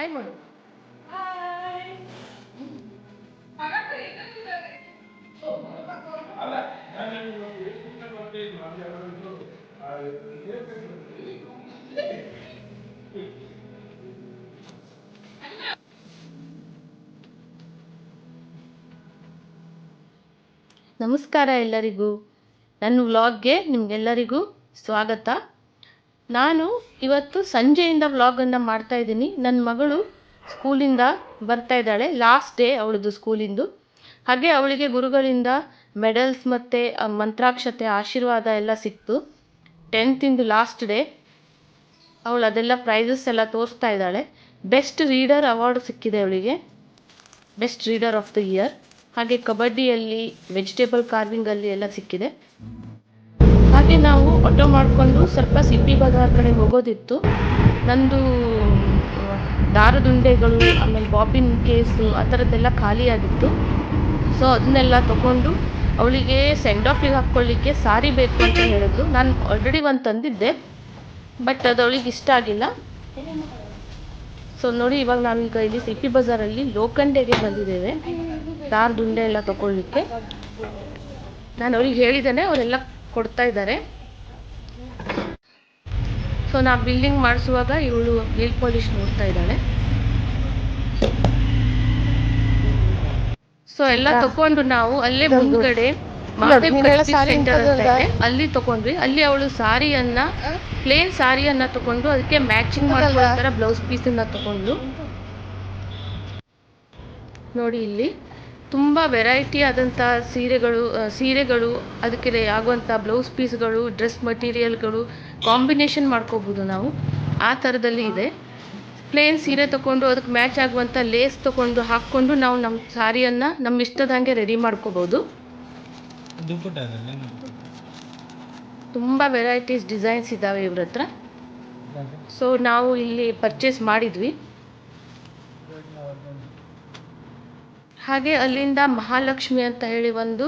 Hi ಮಾಡು. ನಮಸ್ಕಾರ ಎಲ್ಲರಿಗೂ. ನನ್ನ ವ್ಲಾಗ್ಗೆ ನಿಮಗೆಲ್ಲರಿಗೂ ಸ್ವಾಗತ. ನಾನು ಇವತ್ತು ಸಂಜೆಯಿಂದ ವ್ಲಾಗನ್ನು ಮಾಡ್ತಾ ಇದ್ದೀನಿ. ನನ್ನ ಮಗಳು ಸ್ಕೂಲಿಂದ ಬರ್ತಾ ಇದ್ದಾಳೆ. ಲಾಸ್ಟ್ ಡೇ ಅವಳದು ಸ್ಕೂಲಿಂದು. ಹಾಗೆ ಅವಳಿಗೆ ಗುರುಗಳಿಂದ ಮೆಡಲ್ಸ್ ಮತ್ತು ಮಂತ್ರಾಕ್ಷತೆ, ಆಶೀರ್ವಾದ ಎಲ್ಲ ಸಿಕ್ತು. ಟೆಂತಿಂದು ಲಾಸ್ಟ್ ಡೇ. ಅವಳು ಅದೆಲ್ಲ ಪ್ರೈಸಸ್ ಎಲ್ಲ ತೋರಿಸ್ತಾ ಇದ್ದಾಳೆ. ಬೆಸ್ಟ್ ರೀಡರ್ ಅವಾರ್ಡ್ ಸಿಕ್ಕಿದೆ ಅವಳಿಗೆ. Best reader of the year. ಹಾಗೆ ಕಬಡ್ಡಿಯಲ್ಲಿ, ವೆಜಿಟೇಬಲ್ ಕಾರ್ವಿಂಗಲ್ಲಿ ಎಲ್ಲ ಸಿಕ್ಕಿದೆ. ಹಾಗೆ ನಾವು ಆಟೋ ಮಾಡಿಕೊಂಡು ಸ್ವಲ್ಪ ಸಿಪ್ಪಿ ಬಜಾರ್ ಕಡೆ ಹೋಗೋದಿತ್ತು. ನಂದು ದಾರದುಂಡೆಗಳು, ಆಮೇಲೆ ಬಾಬಿನ್ ಕೇಸು ಆ ಥರದ್ದೆಲ್ಲ ಖಾಲಿಯಾಗಿತ್ತು. ಸೊ ಅದನ್ನೆಲ್ಲ ತಗೊಂಡು ಅವಳಿಗೆ ಸೆಂಡ್ ಆಫಿಗೆ ಹಾಕ್ಕೊಳ್ಳಿಕ್ಕೆ ಸಾರಿ ಬೇಕು ಅಂತ ಹೇಳಿದ್ರು. ನಾನು ಆಲ್ರೆಡಿ ಒಂದು ತಂದಿದ್ದೆ ಬಟ್ ಅದು ಅವಳಿಗೆ ಇಷ್ಟ ಆಗಿಲ್ಲ. ಸೊ ನೋಡಿ, ಇವಾಗ ನಾವೀಗ ಇಲ್ಲಿ ಸಿಪ್ಪಿ ಬಜಾರಲ್ಲಿ ಲೋಕಂಡೆಗೆ ಬಂದಿದ್ದೇವೆ. ದಾರದುಂಡೆ ಎಲ್ಲ ತಗೊಳ್ಳಿಕ್ಕೆ. ನಾನು ಅವ್ರಿಗೆ ಹೇಳಿದ್ದೇನೆ, ಅವರೆಲ್ಲ ಕೊಡ್ತಾ ಇದ್ದಾರೆ. ಸೊ ನಾ ಬಿಲ್ಡಿಂಗ್ ಮಾಡಿಸುವಾಗ ಇವಳು ನೀಲ್ ಪಾಲಿಶ್ ನೋಡ್ತಾ ಇದ್ದಾಳೆ. ಸೊ ಎಲ್ಲ ತಕೊಂಡು ನಾವು ಅಲ್ಲೇ ಮುಂದ್ಗಡೆ ಅಲ್ಲಿ ತಕೊಂಡ್ವಿ. ಅಲ್ಲಿ ಅವಳು ಸಾರಿಯನ್ನ ಪ್ಲೇನ್ ಸಾರಿಯನ್ನ ತಗೊಂಡು ಅದಕ್ಕೆ ಮ್ಯಾಚಿಂಗ್ ಮಾಡೋ ತರ ಬ್ಲೌಸ್ ಪೀಸನ್ನ ತಗೊಂಡು ನೋಡಿ ಇಲ್ಲಿ. ತುಂಬ ವೆರೈಟಿ ಆದಂಥ ಸೀರೆಗಳು ಸೀರೆಗಳು ಅದಕ್ಕೆ ಆಗುವಂಥ ಬ್ಲೌಸ್ ಪೀಸ್ಗಳು ಡ್ರೆಸ್ ಮಟೀರಿಯಲ್ಗಳು ಕಾಂಬಿನೇಷನ್ ಮಾಡ್ಕೋಬೋದು ನಾವು. ಆ ಥರದಲ್ಲಿ ಇದೆ. ಪ್ಲೇನ್ ಸೀರೆ ತೊಗೊಂಡು ಅದಕ್ಕೆ ಮ್ಯಾಚ್ ಆಗುವಂಥ ಲೇಸ್ ತೊಗೊಂಡು ಹಾಕ್ಕೊಂಡು ನಾವು ನಮ್ಮ ಸಾರಿಯನ್ನು ನಮ್ಮ ಇಷ್ಟದಂಗೆ ರೆಡಿ ಮಾಡ್ಕೋಬೋದು. ತುಂಬ ವೆರೈಟೀಸ್ ಡಿಸೈನ್ಸ್ ಇದ್ದಾವೆ ಇವ್ರ ಹತ್ರ. ಸೊ ನಾವು ಇಲ್ಲಿ ಪರ್ಚೇಸ್ ಮಾಡಿದ್ವಿ. ಹಾಗೆ ಅಲ್ಲಿಂದ ಮಹಾಲಕ್ಷ್ಮಿ ಅಂತ ಹೇಳಿ ಒಂದು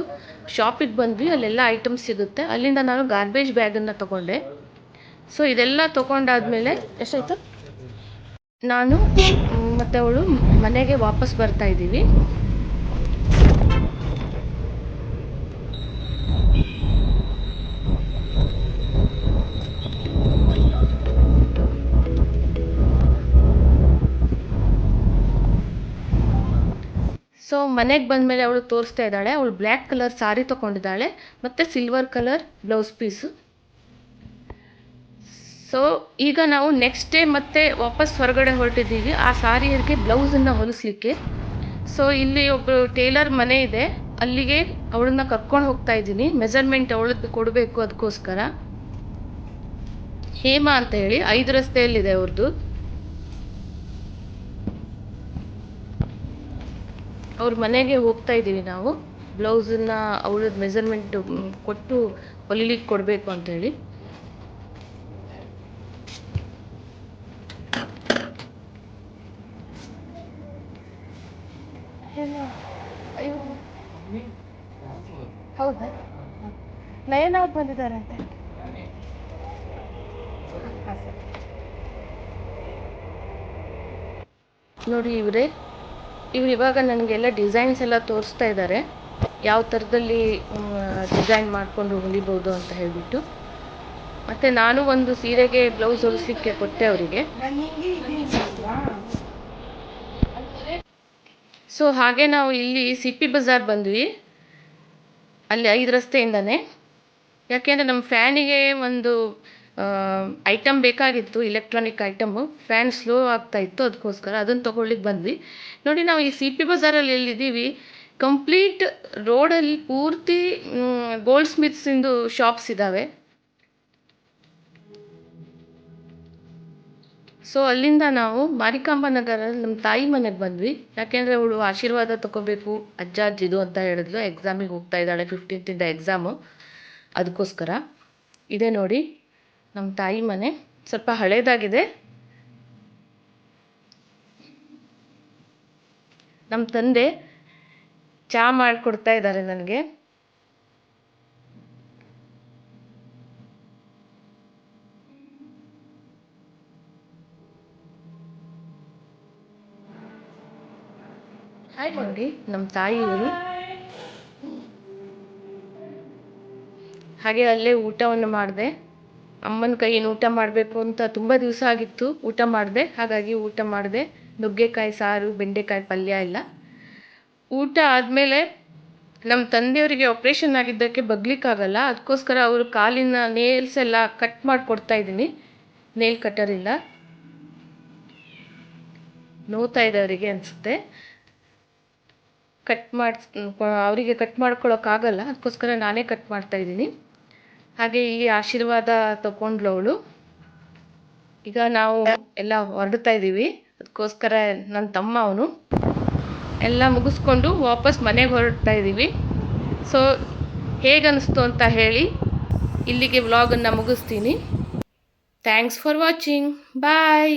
ಶಾಪಿಗೆ ಬಂದ್ವಿ. ಅಲ್ಲೆಲ್ಲ ಐಟಮ್ಸ್ ಸಿಗುತ್ತೆ. ಅಲ್ಲಿಂದ ನಾನು ಗಾರ್ಬೇಜ್ ಬ್ಯಾಗನ್ನು ತಗೊಂಡೆ. ಸೊ ಇದೆಲ್ಲ ತಗೊಂಡಾದ್ಮೇಲೆ ಎಷ್ಟಾಯ್ತು? ನಾನು ಮತ್ತೆ ಅವಳು ಮನೆಗೆ ವಾಪಸ್ ಬರ್ತಾ ಇದ್ದೀವಿ. ಸೊ ಮನೆಗೆ ಬಂದಮೇಲೆ ಅವಳು ತೋರಿಸ್ತಾ ಇದ್ದಾಳೆ. ಅವಳು ಬ್ಲ್ಯಾಕ್ ಕಲರ್ ಸಾರಿ ತೊಗೊಂಡಿದ್ದಾಳೆ. ಮತ್ತು silver colour blouse piece. So ಈಗ ನಾವು ನೆಕ್ಸ್ಟ್ ಡೇ ಮತ್ತೆ ವಾಪಸ್ ಹೊರಗಡೆ ಹೊರಟಿದ್ದೀವಿ. ಆ ಸಾರಿಯರಿಗೆ ಬ್ಲೌಸನ್ನು ಹೊಲಿಸ್ಲಿಕ್ಕೆ. ಸೊ ಇಲ್ಲಿ ಒಬ್ಬರು ಟೇಲರ್ ಮನೆ ಇದೆ. ಅಲ್ಲಿಗೆ ಅವಳನ್ನ ಕರ್ಕೊಂಡು ಹೋಗ್ತಾ ಇದ್ದೀನಿ. ಮೆಜರ್ಮೆಂಟ್ ಅವಳದ್ದು ಕೊಡಬೇಕು ಅದಕ್ಕೋಸ್ಕರ. ಹೇಮಾ ಅಂತ ಹೇಳಿ ಐದು ರಸ್ತೆಯಲ್ಲಿದೆ ಅವ್ರದ್ದು ಅವ್ರ ಮನೆಗೆ ಹೋಗ್ತಾ ಇದ್ದೀವಿ ನಾವು. ಬ್ಲೌಸನ್ನ ಅವಳದ್ದು ಮೆಸರ್ಮೆಂಟ್ ಕೊಟ್ಟು ಹೊಲಿಲಿಕ್ಕೆ ಕೊಡಬೇಕು ಅಂತ ಹೇಳಿ. ಹೌದಾ? ನಯನ ಅವ್ರು ಬಂದಿದ್ದಾರೆ ಅಂತ ನೋಡಿ ಇವರೇ ಇವ್ರು ಇವಾಗ ನನಗೆಲ್ಲ ಡಿಸೈನ್ಸ್ ಎಲ್ಲ ತೋರಿಸ್ತಾ ಇದ್ದಾರೆ ಯಾವ ಥರದಲ್ಲಿ ಡಿಸೈನ್ ಮಾಡಿಕೊಂಡು ಹೊಲಿಬೋದು ಅಂತ ಹೇಳಿಬಿಟ್ಟು. ಮತ್ತು ನಾನು ಒಂದು ಸೀರೆಗೆ ಬ್ಲೌಸ್ ಹೊಲಿಸ್ಲಿಕ್ಕೆ ಕೊಟ್ಟೆ ಅವರಿಗೆ. ಸೊ ಹಾಗೆ ನಾವು ಇಲ್ಲಿ ಸಿಪ್ಪಿ ಬಜಾರ್ ಬಂದ್ವಿ. ಅಲ್ಲಿ ಐದು ರಸ್ತೆಯಿಂದನೇ. ಯಾಕೆಂದರೆ ನಮ್ಮ ಫ್ಯಾನಿಗೆ ಒಂದು ಐಟಮ್ ಬೇಕಾಗಿತ್ತು ಇಲೆಕ್ಟ್ರಾನಿಕ್ ಐಟಮ್ಮು ಫ್ಯಾನ್ ಸ್ಲೋ ಆಗ್ತಾ ಇತ್ತು, ಅದಕ್ಕೋಸ್ಕರ ಅದನ್ನು ತೊಗೊಳ್ಲಿಕ್ಕೆ ಬಂದ್ವಿ. ನೋಡಿ, ನಾವು ಈ ಸಿ ಪಿ ಬಜಾರಲ್ಲಿ ಎಲ್ಲಿದ್ದೀವಿ? ಕಂಪ್ಲೀಟ್ ರೋಡಲ್ಲಿ ಪೂರ್ತಿ ಗೋಲ್ಡ್ ಸ್ಮಿತ್ಸಿಂದು ಶಾಪ್ಸ್ ಇದ್ದಾವೆ ಸೊ ಅಲ್ಲಿಂದ ನಾವು ಮಾರಿಕಾಂಬ ನಗರಲ್ಲಿ ನಮ್ಮ ತಾಯಿ ಮನೆಗೆ ಬಂದ್ವಿ. ಯಾಕೆಂದರೆ ಅವಳು ಆಶೀರ್ವಾದ ತಗೋಬೇಕು ಅಜ್ಜ, ಅಜ್ಜಿದು ಅಂತ ಹೇಳಿದ್ಲು. ಎಕ್ಸಾಮಿಗೆ ಹೋಗ್ತಾ ಇದ್ದಾಳೆ ಫಿಫ್ಟೀನ್ತಿಂದ ಎಕ್ಸಾಮು ಅದಕ್ಕೋಸ್ಕರ. ಇದೆ ನೋಡಿ. ನಮ್ಮ ತಾಯಿ ಮನೆ ಸ್ವಲ್ಪ ಹಳೇದಾಗಿದೆ. ನಮ್ಮ ತಂದೆ ಚಹಾ ಮಾಡಿಕೊಡ್ತಾ ಇದ್ದಾರೆ ನನಗೆ. ಹಾಯ್ ನೋಡಿ ನಮ್ಮ ತಾಯಿಯವರು ಹಾಗೆ ಅಲ್ಲೇ ಊಟವನ್ನು ಮಾಡಿದೆ. ಅಮ್ಮನ ಕೈಯಿಂದ ಊಟ ಮಾಡಬೇಕು ಅಂತ ತುಂಬ ದಿವಸ ಆಗಿತ್ತು. ಊಟ ಮಾಡಿದೆ. ಹಾಗಾಗಿ ಊಟ ಮಾಡಿದೆ. ನುಗ್ಗೆಕಾಯಿ, ಸಾರು, ಬೆಂಡೆಕಾಯಿ ಪಲ್ಯ ಎಲ್ಲ. ಊಟ ಆದಮೇಲೆ ನಮ್ಮ ತಂದೆಯವರಿಗೆ ಆಪ್ರೇಷನ್ ಆಗಿದ್ದಕ್ಕೆ ಬಗ್ಲಿಕ್ಕಾಗಲ್ಲ. ಅದಕ್ಕೋಸ್ಕರ ಅವರು ಕಾಲಿನ ನೇಲ್ಸ್ ಎಲ್ಲ ಕಟ್ ಮಾಡಿಕೊಡ್ತಾ ಇದ್ದೀನಿ. ನೇಲ್ ಕಟ್ಟರಿಂದ ನೋವ್ತಾ ಇದೆ ಅವರಿಗೆ ಅನಿಸುತ್ತೆ. ಕಟ್ ಮಾಡಿ ಅವರಿಗೆ ಕಟ್ ಮಾಡ್ಕೊಳ್ಳೋಕ್ಕಾಗಲ್ಲ ಅದಕ್ಕೋಸ್ಕರ ನಾನೇ ಕಟ್ ಮಾಡ್ತಾ ಇದ್ದೀನಿ. ಹಾಗೆ ಈ ಆಶೀರ್ವಾದ ತಗೊಂಡ್ಳು ಅವಳು ಈಗ ನಾವು ಎಲ್ಲ ಹೊರಡ್ತಾ ಇದ್ದೀವಿ ಅದಕ್ಕೋಸ್ಕರ ನನ್ನ ತಮ್ಮ ಅವನು. ಎಲ್ಲ ಮುಗಿಸ್ಕೊಂಡು ವಾಪಸ್ ಮನೆಗೆ ಹೊರಡ್ತಾ ಇದ್ದೀವಿ ಸೊ ಹೇಗನ್ನಿಸ್ತು ಅಂತ ಹೇಳಿ ಇಲ್ಲಿಗೆ ವ್ಲಾಗನ್ನು ಮುಗಿಸ್ತೀನಿ. Thanks for watching bye